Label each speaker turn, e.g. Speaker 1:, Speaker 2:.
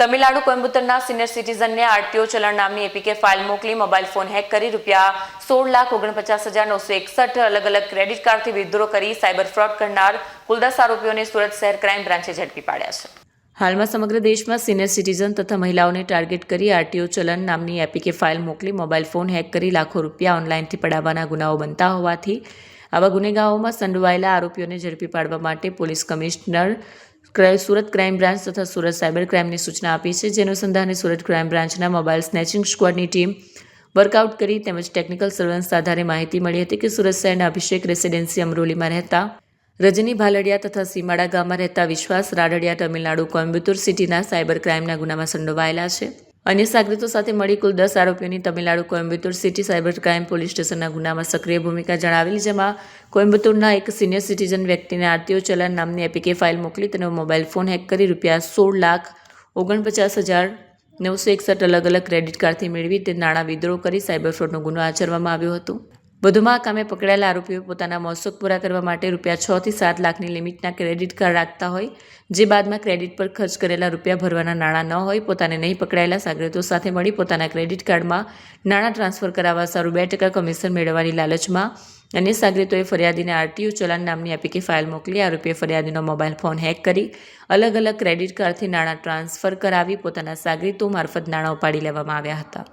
Speaker 1: તમિલનાડુ કોઇમ્બતુરના સિનિયર સિટીઝનને આરટીઓ ચલણ નામની એપીકે ફાઇલ મોકલી મોબાઈલ ફોન હેક કરી રૂપિયા સોળ લાખ ઓગણપચાસ હજાર નવસો એકસઠ અલગ અલગ ક્રેડિટ કાર્ડથી વિથડ્રો કરી સાયબર ફ્રોડ કરનાર કુલ દસ આરોપીઓને સુરત શહેર ક્રાઇમ બ્રાન્ચે ઝડપી પાડ્યા છે. હાલમાં સમગ્ર દેશમાં સિનિયર સિટીઝન તથા મહિલાઓને ટાર્ગેટ કરી આરટીઓ ચલણ નામની એપીકે ફાઇલ મોકલી મોબાઈલ ફોન હેક કરી લાખો રૂપિયા ઓનલાઈનથી પડાવવાના ગુનાઓ બનતા હોવાથી આવા ગુનેગાઓમાં સંડોવાયેલા આરોપીઓને ઝડપી પાડવા માટે police commissioner Surat crime branch તથા સુરત સાયબર ક્રાઇમની સૂચના આપી છે. જે અનુસંધાને સુરત ક્રાઇમ બ્રાન્ચના મોબાઈલ સ્નેચિંગ સ્ક્વોડની ટીમ વર્કઆઉટ કરી તેમજ ટેકનિકલ સર્વેલન્સ આધારે માહિતી મળી હતી કે સુરત શહેરના અભિષેક રેસિડેન્સી અમરોલીમાં રહેતા રજની ભાલડિયા તથા સીમાડા ગામમાં રહેતા વિશ્વાસ રાડડિયા તમિલનાડુ, કોઇમ્બતુર સિટીના સાયબર ક્રાઇમના ગુનામાં સંડોવાયેલા છે. અન્ય સાગરીતો સાથે મળી કુલ દસ આરોપીઓની Tamil Nadu Coimbatore city cyber crime police સ્ટેશનના ગુનામાં સક્રિય ભૂમિકા જણાવેલી, જેમાં કોઇમ્બતુરના એક સિનિયર સિટીઝન વ્યક્તિને આરતીઓ ચલણ નામની એપીકે ફાઇલ મોકલી તેનો મોબાઈલ ફોન હેક કરી રૂપિયા સોળ લાખ ઓગણપચાસ હજાર નવસો એકસઠ અલગ અલગ ક્રેડિટ કાર્ડથી મેળવી તે નાણાં વિદ્રોહ કરી સાયબર ફ્રોડનો ગુનો આચરવામાં આવ્યો હતો. વધુમાં કામે પકડાયેલા આરોપીઓ પોતાના મોસુક પૂરા કરવા માટે રૂપિયા છ થી સાત લાખની લિમિટના ક્રેડિટ કાર્ડ રાખતા હોય, જે બાદમાં ક્રેડિટ પર ખર્ચ કરેલા રૂપિયા ભરવાના નાણાં ન હોય, પોતાને નહીં પકડાયેલા સાગરીતો સાથે મળી પોતાના ક્રેડિટ કાર્ડમાં નાણાં ટ્રાન્સફર કરાવવા સારું બે ટકા કમિશન મેળવવાની લાલચમાં અન્ય સાગરીતોએ ફરિયાદીને આરટીયુ ચલણ નામની એપીકે ફાઇલ મોકલી, આરોપીએ ફરિયાદીનો મોબાઈલ ફોન હેક કરી, અલગ અલગ ક્રેડિટ કાર્ડથી નાણાં ટ્રાન્સફર કરાવી પોતાના સાગરીતો મારફત નાણાં ઉપાડી લેવામાં આવ્યા હતા.